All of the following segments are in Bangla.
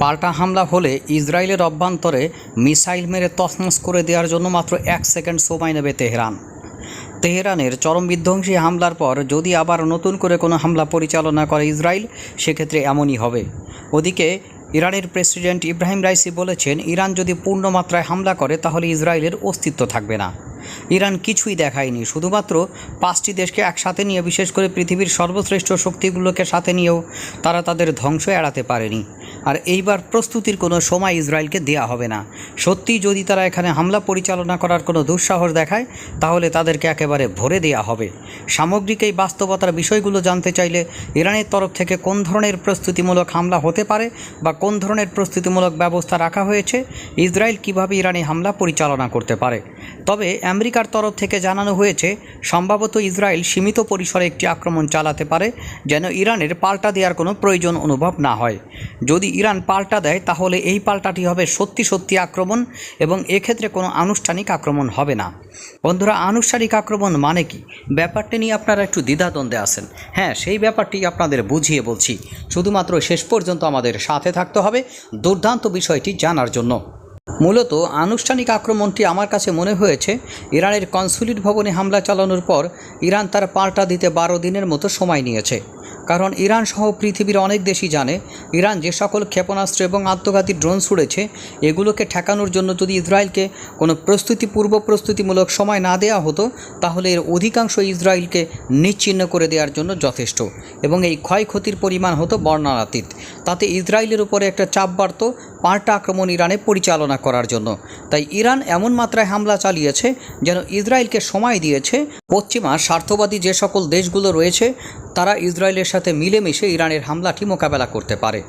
পাল্টা হামলা হলে ইসরায়েলের অভ্যন্তরে মিসাইল মেরে তছনছ করে দেওয়ার জন্য মাত্র এক সেকেন্ড সময় নেবে তেহরান। তেহরানের চরম বিধ্বংসী হামলার পর যদি আবার নতুন করে কোনো হামলা পরিচালনা করে ইসরায়েল, সেক্ষেত্রে এমনই হবে। ওদিকে ইরানের প্রেসিডেন্ট ইব্রাহিম রাইসি বলেছেন, ইরান যদি পূর্ণ মাত্রায় হামলা করে, তাহলে ইসরায়েলের অস্তিত্ব থাকবে না। ইরান কিছুই দেখায়নি। শুধুমাত্র পাঁচটি দেশকে একসাথে নিয়ে, বিশেষ করে পৃথিবীর সর্বশ্রেষ্ঠ শক্তিগুলোকে সাথে নিয়েও তারা তাদের ধ্বংস এড়াতে পারেনি। আর এইবার প্রস্তুতির কোনো সময় ইসরায়েলকে দেয়া হবে না। সত্যি যদি তারা এখানে হামলা পরিচালনা করার কোনো দুঃসাহস দেখায়, তাহলে তাদেরকে একেবারে ভরে দেয়া হবে। সামগ্রিক এই বাস্তবতার বিষয়গুলো জানতে চাইলে ইরানের তরফ থেকে কোন ধরনের প্রস্তুতিমূলক হামলা হতে পারে বা কোন ধরনের প্রস্তুতিমূলক ব্যবস্থা রাখা হয়েছে, ইসরায়েল কীভাবে ইরানে হামলা পরিচালনা করতে পারে? তবে আমেরিকার তরফ থেকে জানানো হয়েছে, সম্ভবত ইসরায়েল সীমিত পরিসরে একটি আক্রমণ চালাতে পারে, যেন ইরানের পাল্টা দেওয়ার কোনো প্রয়োজন অনুভব না হয়। যদি ইরান পাল্টা দেয়, তাহলে এই পাল্টাটি হবে সত্যি সত্যি আক্রমণ এবং এক্ষেত্রে কোনো আনুষ্ঠানিক আক্রমণ হবে না। বন্ধুরা, আনুষ্ঠানিক আক্রমণ মানে কি? ব্যাপারটি নিয়ে আপনারা একটু দ্বিধাদ্বন্দ্বে আছেন। হ্যাঁ সেই ব্যাপারটি আপনাদের বুঝিয়ে বলছি। শুধুমাত্র শেষ পর্যন্ত আমাদের সাথে থাকতে হবে। দুর্দান্ত বিষয়টি জানার জন্য। মূলত আনুষ্ঠানিক আক্রমণটি আমার কাছে মনে হয়েছে, ইরানের কনসুলিট ভবনে হামলা চালানোর পর ইরান তার পাল্টা দিতে বারো দিনের মতো সময় নিয়েছে। কারণ ইরান সহ পৃথিবীর অনেক দেশই জানে, ইরান যে সকল ক্ষেপণাস্ত্র এবং আত্মঘাতী ড্রোন ছুড়েছে এগুলোকে ঠেকানোর জন্য যদি ইসরায়েলকে কোনো প্রস্তুতি, পূর্ব প্রস্তুতিমূলক সময় না দেওয়া হতো, তাহলে এর অধিকাংশ ইসরায়েলকে নিশ্চিহ্ন করে দেওয়ার জন্য যথেষ্ট এবং এই ক্ষয়ক্ষতির পরিমাণ হতো বর্ণনাতীত তাতে ইসরায়েলের উপরে একটা চাপ বাড়ত পাল্টা আক্রমণ ইরানে পরিচালনা করার জন্য। তাই ইরান এমন মাত্রায় হামলা চালিয়েছে যেন ইসরায়েলকে সময় দিয়েছে, পশ্চিমা স্বার্থবাদী যে সকল দেশগুলো রয়েছে তারা ইসরায়েলের সাথে মিলেমিশে ইরানের হামলাটি মোকাবেলা করতে পারে।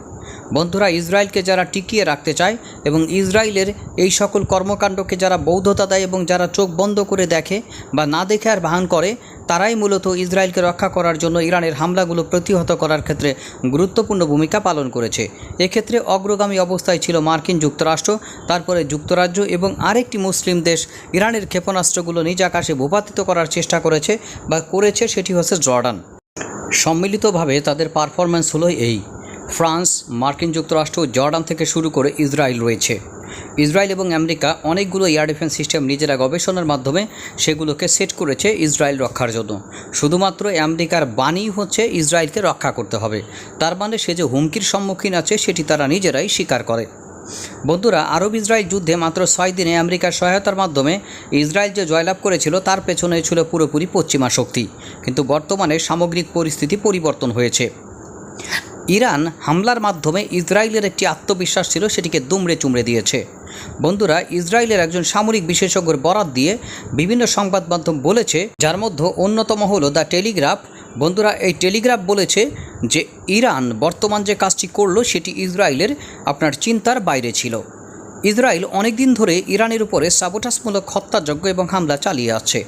বন্ধুরা, ইসরায়েলকে যারা টিকিয়ে রাখতে চায় এবং ইসরায়েলের এই সকল কর্মকাণ্ডকে যারা বৌদ্ধতা দেয় এবং যারা চোখ বন্ধ করে দেখে বা না দেখে আর ভান করে, তারাই মূলত ইসরায়েলকে রক্ষা করার জন্য ইরানের হামলাগুলো প্রতিহত করার ক্ষেত্রে গুরুত্বপূর্ণ ভূমিকা পালন করেছে। এক্ষেত্রে অগ্রগামী অবস্থায় ছিল মার্কিন যুক্তরাষ্ট্র, তারপরে যুক্তরাজ্য এবং আরেকটি মুসলিম দেশ ইরানের ক্ষেপণাস্ত্রগুলো নিজ আকাশে ভূপাতিত করার চেষ্টা করেছে বা করেছে, সেটি হচ্ছে জর্ডান। সম্মিলিতভাবে তাদের পারফরম্যান্স হলো এই। ফ্রান্স, মার্কিন যুক্তরাষ্ট্র, জর্ডান থেকে শুরু করে ইসরায়েল রয়েছে। ইসরায়েল এবং আমেরিকা অনেকগুলো এয়ার ডিফেন্স সিস্টেম নিজেরা গবেষণার মাধ্যমে সেগুলোকে সেট করেছে ইসরায়েল রক্ষার জন্য। শুধুমাত্র আমেরিকার বাণী হচ্ছে ইসরায়েলকে রক্ষা করতে হবে। তার মানে সে যে হুমকির সম্মুখীন আছে সেটি তারা নিজেরাই স্বীকার করে। বন্ধুরা আরব ইসরায়েল যুদ্ধে মাত্র ছয় দিনে আমেরিকার সহায়তার মাধ্যমে ইসরায়েল যে জয়লাভ করেছিল, তার পেছনে ছিল পুরোপুরি পশ্চিমা শক্তি। কিন্তু বর্তমানে সামগ্রিক পরিস্থিতি পরিবর্তন হয়েছে। ইরান হামলার মাধ্যমে ইসরায়েলের একটি আত্মবিশ্বাস ছিল, সেটিকে দুমড়ে চুমড়ে দিয়েছে। বন্ধুরা, ইসরায়েলের একজন সামরিক বিশেষজ্ঞের বরাত দিয়ে বিভিন্ন সংবাদ মাধ্যম বলেছে, যার মধ্যে অন্যতম হলো দ্য টেলিগ্রাফ বন্ধুরা, এই টেলিগ্রাফ বলেছে যে ইরান বর্তমান যে কাজটি করল সেটি ইসরায়েলের আপনার চিন্তার বাইরে ছিল। ইসরায়েল অনেকদিন ধরে ইরানের উপরে সাবোটাসমূলক হত্যাযজ্ঞ এবং হামলা চালিয়ে আছে।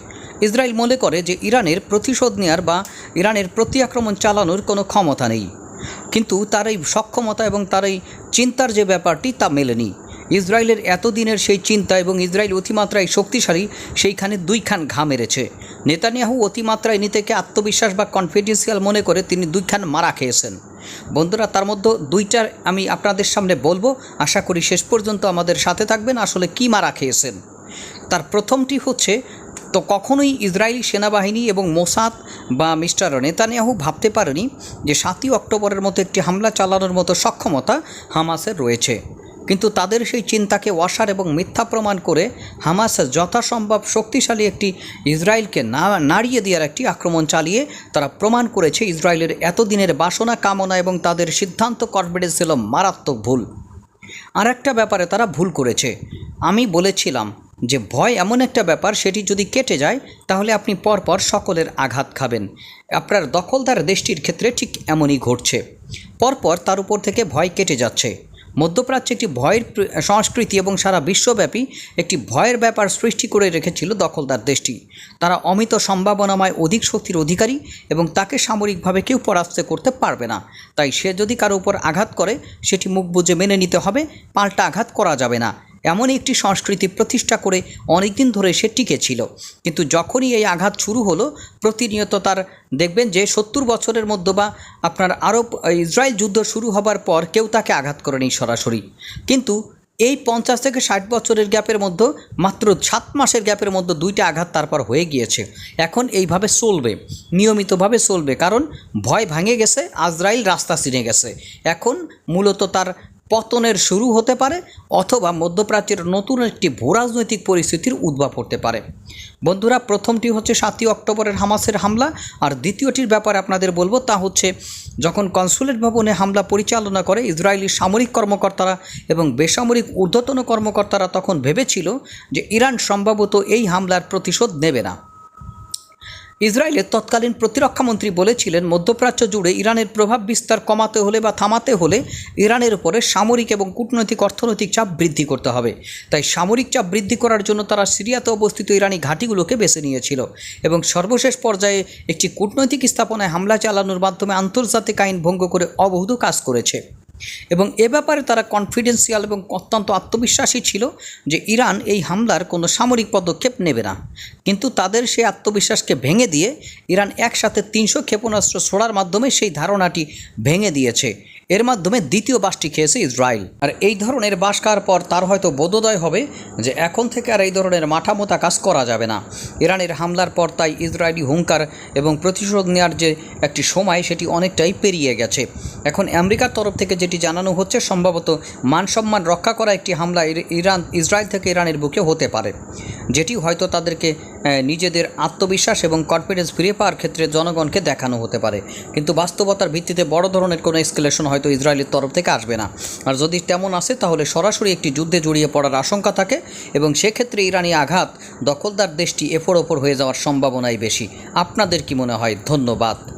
ইসরায়েল মনে করে যে ইরানের প্রতিশোধ নেওয়ার বা ইরানের প্রতি আক্রমণ চালানোর কোনো ক্ষমতা নেই। কিন্তু তার এই সক্ষমতা এবং তার এই চিন্তার যে ব্যাপারটি তা মেলেনি। ইসরায়েলের এতদিনের সেই চিন্তা এবং ইসরায়েল অতিমাত্রায় শক্তিশালী, সেইখানে দুইখান ঘা মেরেছে। নেতানিয়াহু অতিমাত্রায় নিতেকে আত্মবিশ্বাস বা কনফিডেন্সিয়াল মনে করে তিনি দুইখান মারা খেয়েছেন। বন্ধুরা, তার মধ্যে দুইটার আমি আপনাদের সামনে বলব। আশা করি শেষ পর্যন্ত আমাদের সাথে থাকবেন, আসলে কি মারা খেয়েছেন। তার প্রথমটি হচ্ছে, তো কখনোই ইসরায়েলি সেনাবাহিনী এবং মোসাদ বা মিস্টার নেতানিয়াহু ভাবতে পারেনি যে সাতই অক্টোবরের মতো একটি হামলা চালানোর মতো সক্ষমতা হামাসের রয়েছে। কিন্তু তাদের সেই চিন্তাকে ওয়াসার এবং মিথ্যা প্রমাণ করে হামাস যথাসম্ভব শক্তিশালী একটি ইসরায়েলকে না, নাড়িয়ে দেওয়ার একটি আক্রমণ চালিয়ে তারা প্রমাণ করেছে ইসরায়েলের এতদিনের বাসনা, কামনা এবং তাদের সিদ্ধান্ত কনফিডেন্স ছিল মারাত্মক ভুল। আর একটা ব্যাপারে তারা ভুল করেছে। আমি বলেছিলাম যে ভয় এমন একটা ব্যাপার, সেটি যদি কেটে যায়, তাহলে আপনি পরপর সকলের আঘাত খাবেন। আপনার দখলদার দেশটির ক্ষেত্রে ঠিক এমনই ঘটছে। পরপর তার উপর থেকে ভয় কেটে যাচ্ছে। মধ্যপ্রাচ্যে একটি ভয়ের সংস্কৃতি এবং সারা বিশ্বব্যাপী একটি ভয়ের ব্যাপার সৃষ্টি করে রেখেছিল দখলদার দেশটি। তারা অমিত সম্ভাবনাময় অধিক শক্তির অধিকারী এবং তাকে সামরিকভাবে কেউ পরাস্ত করতে পারবে না। তাই সে যদি কারও উপর আঘাত করে, সেটি মুখ বুঝে মেনে নিতে হবে, পাল্টা আঘাত করা যাবে না। এমন একটি সংস্কৃতি প্রতিষ্ঠা করে অনেকদিন ধরে সে টিকে ছিল। কিন্তু যখনই এই আঘাত শুরু হলো, প্রতিনিয়ত তার দেখবেন যে সত্তর বছরের মধ্যে বা আপনার আরব, ইসরায়েল যুদ্ধ শুরু হবার পর কেউ তাকে আঘাত করেনি সরাসরি। কিন্তু এই পঞ্চাশ থেকে ষাট বছরের গ্যাপের মধ্যে, মাত্র সাত মাসের গ্যাপের মধ্যে দুইটা আঘাত তারপর হয়ে গিয়েছে। এখন এইভাবে চলবে, নিয়মিতভাবে চলবে, কারণ ভয় ভাঙে গেছে, আজরাইল রাস্তা চিনে গেছে। এখন মূলত তার পতনের শুরু হতে পারে অথবা মধ্যপ্রাচ্যের নতুন একটি ভূরাজনৈতিক পরিস্থিতির উদ্ভব হতে পারে। বন্ধুরা, প্রথমটি হচ্ছে সাতই অক্টোবরের হামাসের হামলা আর দ্বিতীয়টির ব্যাপারে আপনাদের বলব তা হচ্ছে, যখন কনসুলেট ভবনে হামলা পরিচালনা করে ইসরায়েলি সামরিক কর্মকর্তারা এবং বেসামরিক ঊর্ধ্বতন কর্মকর্তারা, তখন ভেবেছিল যে ইরান সম্ভবত এই হামলার প্রতিশোধ নেবে না। ইসরায়েলের তৎকালীন প্রতিরক্ষামন্ত্রী বলেছিলেন, মধ্যপ্রাচ্য জুড়ে ইরানের প্রভাব বিস্তার কমাতে হলে বা থামাতে হলে ইরানের উপরে সামরিক এবং কূটনৈতিক অর্থনৈতিক চাপ বৃদ্ধি করতে হবে। তাই সামরিক চাপ বৃদ্ধি করার জন্য তারা সিরিয়াতে অবস্থিত ইরানি ঘাঁটিগুলোকে বেছে নিয়েছিল এবং সর্বশেষ পর্যায়ে একটি কূটনৈতিক স্থাপনায় হামলা চালানোর মাধ্যমে আন্তর্জাতিক আইন ভঙ্গ করে অবৈধ কাজ করেছে। এবং এ ব্যাপারে তারা কনফিডেন্সিয়াল এবং অত্যন্ত আত্মবিশ্বাসী ছিল যে ইরান এই হামলার কোনো সামরিক পদক্ষেপ নেবে না। কিন্তু তাদের সেই আত্মবিশ্বাসকে ভেঙে দিয়ে ইরান একসাথে তিনশো ক্ষেপণাস্ত্র ছোড়ার মাধ্যমে সেই ধারণাটি ভেঙে দিয়েছে। এর মাধ্যমে দ্বিতীয় বাসটি খেয়েছে ইসরায়েল। আর এই ধরনের বাস পর তার হয়তো বোধোদয় হবে যে এখন থেকে আর এই ধরনের মাঠামোতা কাজ করা যাবে না। ইরানের হামলার পর তাই ইসরায়েলি হুঙ্কার এবং প্রতিশোধ নেওয়ার যে একটি সময়, সেটি অনেকটাই পেরিয়ে গেছে। এখন আমেরিকার তরফ থেকে যেটি জানানো হচ্ছে, সম্ভবত মান সম্মান রক্ষা করা একটি হামলা ইরান, ইসরায়েল থেকে ইরানের বুকে হতে পারে। যেটি হয়তো তাদেরকে নিজেদের আত্মবিশ্বাস এবং কনফিডেন্স ফিরে পাওয়ার ক্ষেত্রে জনগণকে দেখানো হতে পারে। কিন্তু বাস্তবতার ভিত্তিতে বড় ধরনের কোনো এসকেলেশন হয়তো ইসরায়েলের তরফ থেকে আসবে না। আর যদি তেমন আসে, তাহলে সরাসরি একটি যুদ্ধে জড়িয়ে পড়ার আশঙ্কা থাকে এবং সেক্ষেত্রে ইরানি আঘাত দখলদার দেশটি এফোর ওপর হয়ে যাওয়ার সম্ভাবনাই বেশি। আপনাদের কি মনে হয়? ধন্যবাদ।